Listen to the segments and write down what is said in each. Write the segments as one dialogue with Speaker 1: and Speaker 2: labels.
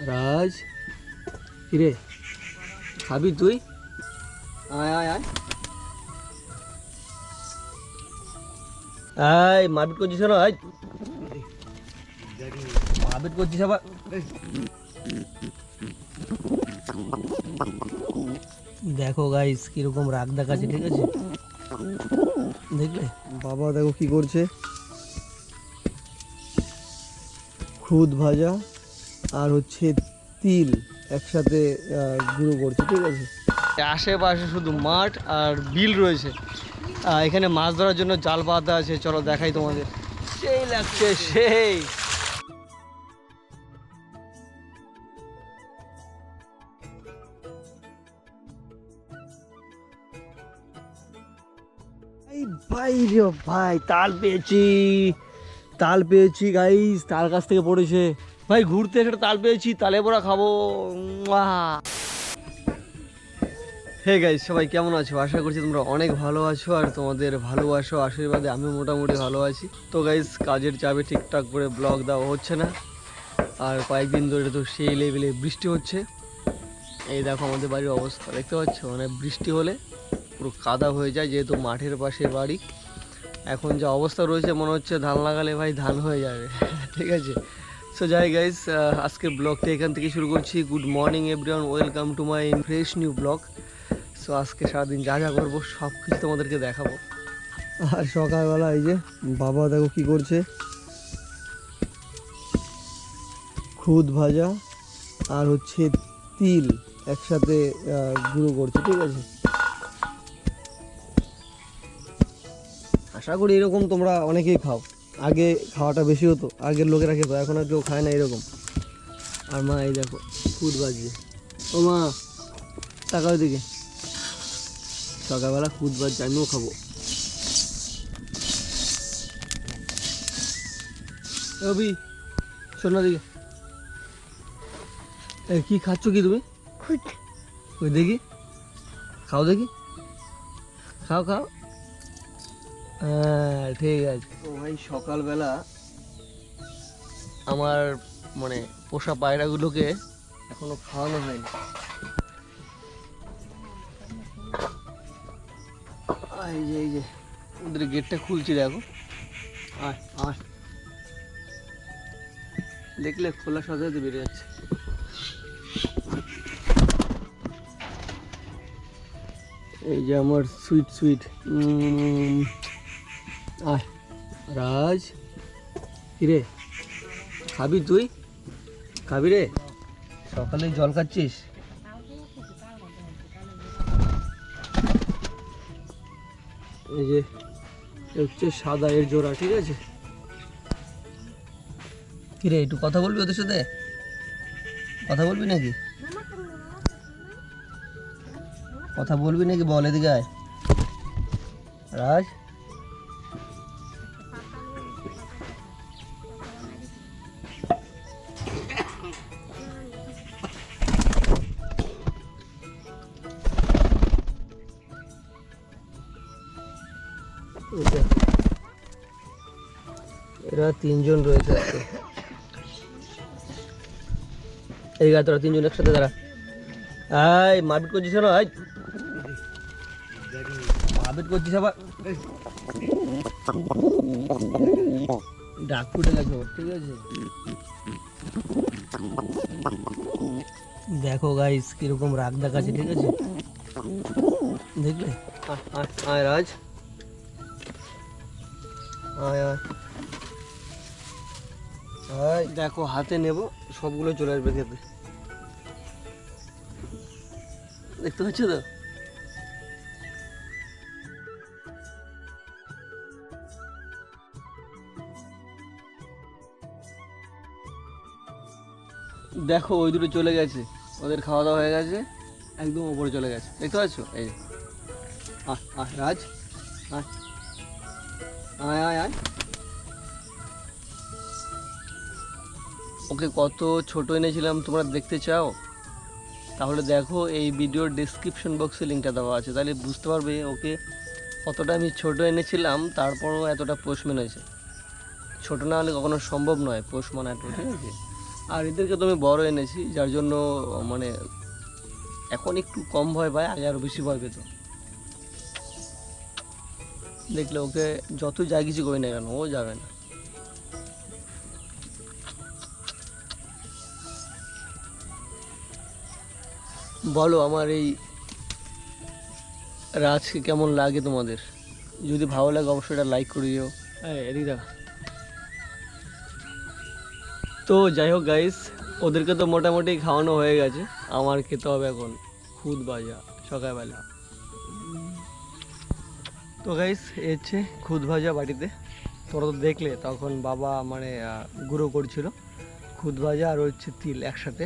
Speaker 1: রাজ, কিরে? খাবি তুই? আয় আয় আয়। আয়, মারপিট করছিস না আয়। মারপিট করছিস আবার? দেখো গাইস কীরকম রাগ দেখাচ্ছে, ঠিক আছে? দেখলে? বাবা, দেখো কি করছে। খুদ ভাজা। আর হচ্ছে তিল একসাথে গুঁড়ো করছে ঠিক আছে? আশেপাশে শুধু মাঠ আর বিল রয়েছে। এখানে মাছ ধরার জন্য জাল বাঁধা আছে চলো দেখাই তোমাদের। সেই লাগছে সেই। ভাই রে ভাই তাল পেয়েছি। তাল পেয়েছি গাইস তাল কাছ থেকে পড়েছে। ভাই, ঘুরতে এসে তাল পেয়েছি, তালে বড়া খাব। হে গাইস সবাই কেমন আছো? আশা করছি তোমরা অনেক ভালো আছো আর তোমাদের ভালোবাসো, আশীর্বাদে আমি মোটামুটি ভালো আছি। তো গাইস কাজের চাপে ঠিকঠাক করে ব্লগ দেওয়া হচ্ছে না। আর কয়েকদিন ধরে তো সেই লেভেলে বৃষ্টি হচ্ছে। এই দেখো আমাদের বাড়ির অবস্থা, দেখতে পাচ্ছ? মানে বৃষ্টি হলে পুরো কাদা হয়ে যায়, যেহেতু মাঠের পাশে বাড়ি। এখন যা অবস্থা রয়েছে, মনে হচ্ছে ধান লাগালে ভাই ধান হয়ে যাবে। ঠিক আছে? সো যাই গাইস আজকের ব্লগটা এখান থেকে শুরু করছি। Good morning everyone welcome to my fresh new blog so আজকে সারাদিন যা যা করব সব কিছু তোমাদেরকে দেখাবো। আর সকালবেলা এই যে, বাবা দেখো কি করছে। খুদ ভাজা আর হচ্ছে তিল একসাথে গুঁড়ো করছে, ঠিক আছে? আশা করি এরকম তোমরা অনেকেই খাও। আগে খাওয়াটা বেশি হতো আগের লোকেরা খেতো এখন আর কেউ খায় না এরকম। আর মা এই দেখো ফুড বাজছে ও মা তাকাও দিকে সকালবেলা খুদ বাজছে আমিও খাব। অভি শোন দিকে। কি খাচ্ছ কি তুমি? ওই দেখি। খাও দেখি। খাও খাও। হ্যাঁ ঠিক আছে। তো ভাই, সকালবেলা আমার মানে পোষা পায়রাগুলোকে এখনও খাওয়ানো হয়নি। এই যে এই যে, ওদের গেটটা খুলছি, দেখো। আয় দেখলে খোলা সাথে বেরিয়ে যাচ্ছে। এই যে আমার সুইট সুইট রাজ, কিরে? খাবি তুই? খাবি রে? সকালে জল খাচ্ছিস? এই যে হচ্ছে সাদা এর জোড়া, ঠিক আছে? কিরে, একটু কথা বলবি ওদের সাথে? কথা বলবি নাকি? কথা বলবি নাকি বল এদিকে রাজ? এরা তিনজন রয়েছে এই গা তোরা তিনজন একসাথে দাঁড়া। আয় মারপিট করছিস না আয় মারপিট করছিস আবার? ডাক ফুটে গেছে ঠিক আছে? দেখো গাইস কীরকম রাগ দেখাচ্ছে ঠিক আছে? দেখলে? আয়, রাজ। আয় আয়। দেখো, হাতে নেব, সবগুলো চলে আসবে খেতে। দেখতে পাচ্ছ তো? দেখো, ওই দুটো চলে গেছে। ওদের খাওয়া দাওয়া হয়ে গেছে, একদম ওপরে চলে গেছে। দেখতে পাচ্ছ? এই আহ আয় রাজ আয় আয় আয়। ওকে কত ছোট এনেছিলাম, তোমরা দেখতে চাও? তাহলে দেখো, এই ভিডিওর ডিসক্রিপশন বক্সে লিঙ্কটা দেওয়া আছে। তাহলে বুঝতে পারবে ওকে কতটা আমি ছোট এনেছিলাম, তারপরও এতটা পোষ মেনেছে ছোট না হলে কখনো সম্ভব নয় পোষ মানাটো ঠিক আছে? আর এদেরকে তো আমি বড় এনেছি, যার জন্য মানে এখন একটু কম ভয় পায়, আগে আরও বেশি ভয় পেত। দেখলে ওকে যত যা কিছু করি না কেন, ও যাবে না। বলো আমার এই রাজকে কেমন লাগে তোমাদের? যদি ভালো লাগে অবশ্যই এটা লাইক করে দিও। হ্যাঁ এদিকে দেখো। তো যাই হোক গাইস ওদেরকে তো মোটামুটি খাওয়ানো হয়ে গেছে। আমার খেতে হবে এখন খুদ ভাজা সকালবেলা। তো গাইস এ হচ্ছে খুদ ভাজা বাড়িতে। তোরা তো দেখলে তখন বাবা মানে গুঁড়ো করছিল। খুদ ভাজা আর হচ্ছে তিল একসাথে।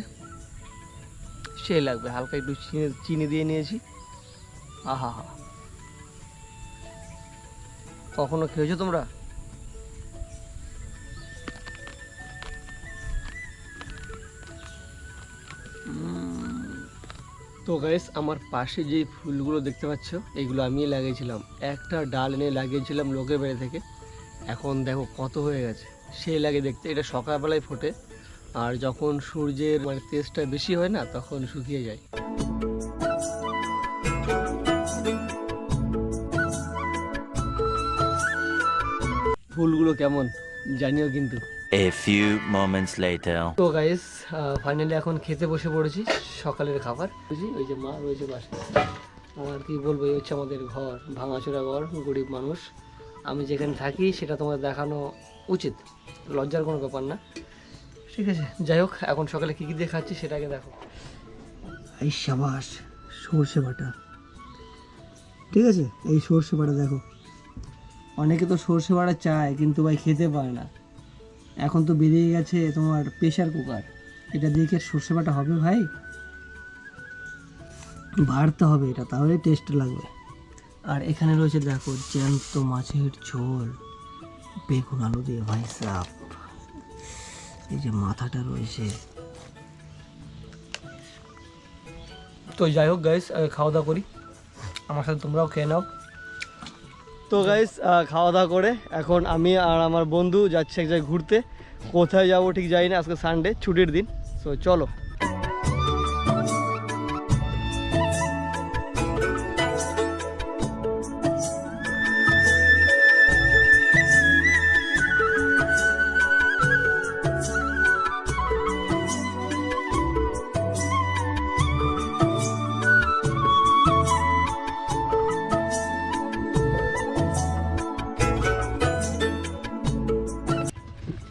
Speaker 1: সেই লাগবে, হালকা একটু চিনি চিনি দিয়ে নিয়েছি। আহা হা। কখনো খেয়েছো তোমরা? তো গাইস আমার পাশে যে ফুলগুলো দেখতে পাচ্ছ এইগুলো আমি লাগিয়েছিলাম। একটা ডাল এনে লাগিয়েছিলাম লোকের বাড়ি থেকে। এখন দেখো কত হয়ে গেছে। সেই লাগে দেখতে, এটা সকালবেলায় ফোটে। আর যখন সূর্যের মানে তেজটা বেশি হয় না তখন শুকিয়ে যায়। ফুলগুলো কেমন? জানিও কিন্তু।
Speaker 2: A few moments later.
Speaker 1: তো গাইস ফাইনালি এখন খেতে বসে পড়েছি সকালের খাবার। বুঝি ওই যে মা রয়েছে পাশে আর কি বলব এই হচ্ছে আমাদের ঘর ভাঙাচোরা ঘর গরিব মানুষ। আমি যেখানে থাকি সেটা তোমার দেখানো উচিত। লজ্জার কোনো ব্যাপার না। ঠিক আছে, যাই হোক, এখন সকালে কী কী দিয়ে খাচ্ছি সেটাকে দেখো। এই সাবাস, সর্ষে বাটা। ঠিক আছে, এই সর্ষে বাটা দেখো। অনেকে তো সর্ষে বাটা চায়, কিন্তু ভাই খেতে পারে না। এখন তো বেরিয়ে গেছে তোমার প্রেশার কুকার এটা দিয়ে কি সর্ষে বাটা হবে ভাই? বাড়তে হবে এটা, তাহলে টেস্ট লাগবে। আর এখানে রয়েছে দেখো জ্যান্ত মাছের ঝোল। বেগুন আলু দিয়ে ভাই সাপ এই যে মাথাটা রয়েছে। তো যাই হোক গাইস খাওয়া দাওয়া করি। আমার সাথে তোমরাও খেয়ে নাও। তো গাইস খাওয়া দাওয়া করে। এখন আমি আর আমার বন্ধু যাচ্ছে এক জায়গায় ঘুরতে। কোথায় যাব ঠিক যাই না আজকে সানডে ছুটির দিন। সো চলো।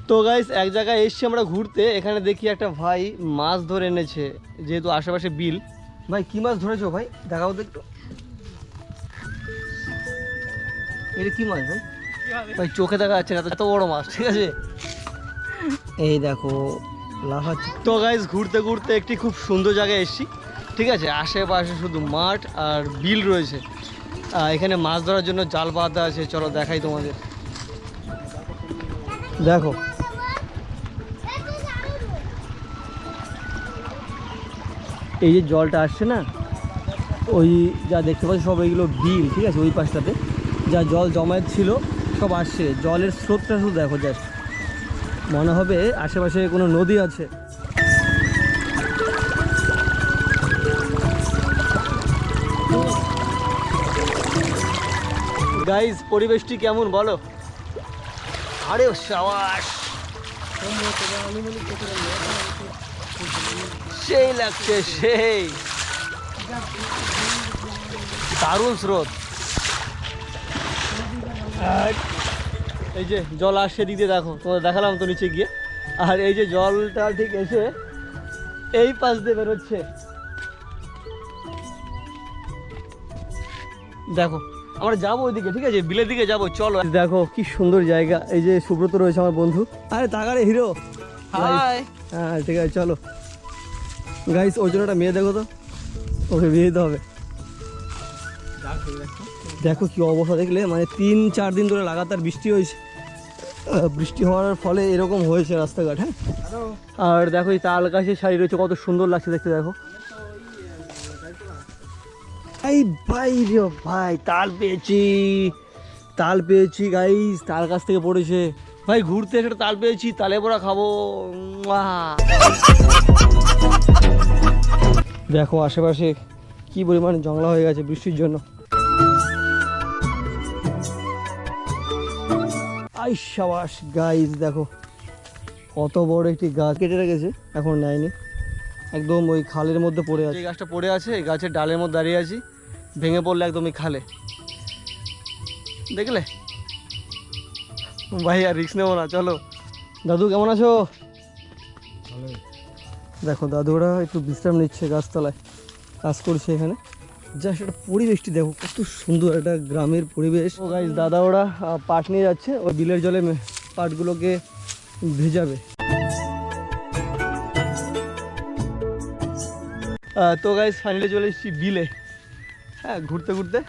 Speaker 1: তো গাইস এক জায়গায় এসছি আমরা ঘুরতে, এখানে দেখি একটা ভাই মাছ ধরে এনেছে, যেহেতু আশেপাশে বিল। ভাই, কি মাছ ধরেছো ভাই? দেখাও তো একটু। এটা কি মাছ ভাই? ভাই, চোখে দেখা যাচ্ছে না, এত বড় মাছ, ঠিক আছে? এই দেখো তো গাইস ঘুরতে ঘুরতে একটি খুব সুন্দর জায়গায় এসেছি, ঠিক আছে? আশেপাশে শুধু মাঠ আর বিল রয়েছে। এখানে মাছ ধরার জন্য জাল বাঁধা আছে, চলো দেখাই তোমাদের। দেখো এই যে জলটা আসছে না, ওই যা দেখতে পাচ্ছি সব এইগুলো বিল, ঠিক আছে, ওই পাশটাতে। যা জল জমায়েত ছিল, সব আসছে। জলের স্রোতটা শুধু দেখো জাস্ট মনে হবে আশেপাশে কোনো নদী আছে। গাইজ পরিবেশটি কেমন বলো? আরে সাবাস! সেই লাগছে সেই। দারুণ স্রোত। এই যে জল আসছে দিক দিয়ে দেখো তোমাদের দেখালাম তো নিচে গিয়ে। আর এই যে জলটা ঠিক এসে এই পাশ দিয়ে বেরোচ্ছে। দেখো আমরা যাব ওইদিকে ঠিক আছে? বিলের দিকে যাব চলো। দেখো কি সুন্দর জায়গা এই যে সুব্রত রয়েছে আমার বন্ধু। আরে তাকারে হিরো।
Speaker 3: হাই
Speaker 1: হ্যাঁ ঠিক আছে চলো। গাইস ওই জন্য একটা মেয়ে দেখো তো। ওকে বিয়ে দিতে হবে। দেখো কি অবস্থা দেখলে মানে তিন চার দিন ধরে লাগাতার বৃষ্টি হয়েছে। বৃষ্টি হওয়ার ফলে এরকম হয়েছে রাস্তাঘাট হ্যাঁ? আর দেখো এই তাল গাছের শাড়ি রয়েছে কত সুন্দর লাগছে দেখতে দেখো। এই ভাই রে ভাই তাল পেয়েছি। তাল পেয়েছি গাইস তাল গাছ থেকে পড়েছে। ভাই ঘুরতে এসে একটা তাল পেয়েছি তালে পড়া খাব। দেখো আশেপাশে কি পরিমাণ জংলা হয়ে গেছে বৃষ্টির জন্য। আই সাবাস গাইজ দেখো কত বড় একটি গাছ কেটে রেখেছে এখন নেয়নি। একদম ওই খালের মধ্যে পড়ে আছে। গাছটা পড়ে আছে এই গাছের ডালের মধ্যে দাঁড়িয়ে আছি ভেঙে পড়লে একদম এই খালে। দেখলে? ভাই আর রিক্স নেব না চলো। দাদু কেমন আছো? দেখো দাদুরা একটু বিশ্রাম নিচ্ছে গাছতলায়, কাজ করছে এখানে। জাস্ট একটা পরিবেশটি দেখো, কত সুন্দর একটা গ্রামের পরিবেশ। ও গাইজ দাদা ওরা পাট নিয়ে যাচ্ছে, ওই বিলের জলে পাটগুলোকে ভেজাবে। তো গাইজ ফাইনালি চলে এসেছি বিলে। হ্যাঁ ঘুরতে ঘুরতে।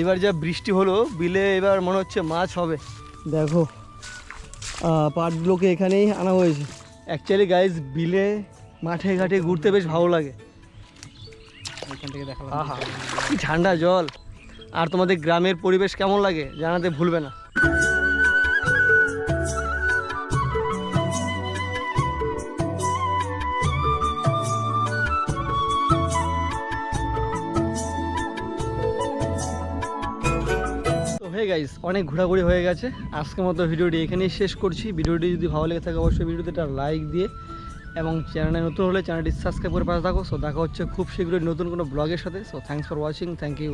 Speaker 1: এবার যা বৃষ্টি হলো, বিলে এবার মনে হচ্ছে মাছ হবে। দেখো পাটগুলোকে এখানেই আনা হয়েছে। অ্যাকচুয়ালি গাইজ বিলে মাঠে ঘাটে ঘুরতে বেশ ভালো লাগে।
Speaker 3: থেকে
Speaker 1: ঠান্ডা জল। আর তোমাদের গ্রামের পরিবেশ কেমন লাগে জানাতে ভুলবে না। গাইস অনেক ঘোরাঘুরি হয়ে গেছে। আজকের মতো ভিডিওটি এখানেই শেষ করছি। ভিডিওটি যদি ভালো লেগে থাকে, অবশ্যই ভিডিওতে একটা লাইক দিয়ে এবং চ্যানেলে নতুন হলে চ্যানেলটি সাবস্ক্রাইব করে পাশে থাকো। সো দেখা হচ্ছে খুব শীঘ্রই নতুন কোনো ব্লগের সাথে। So thanks for watching thank you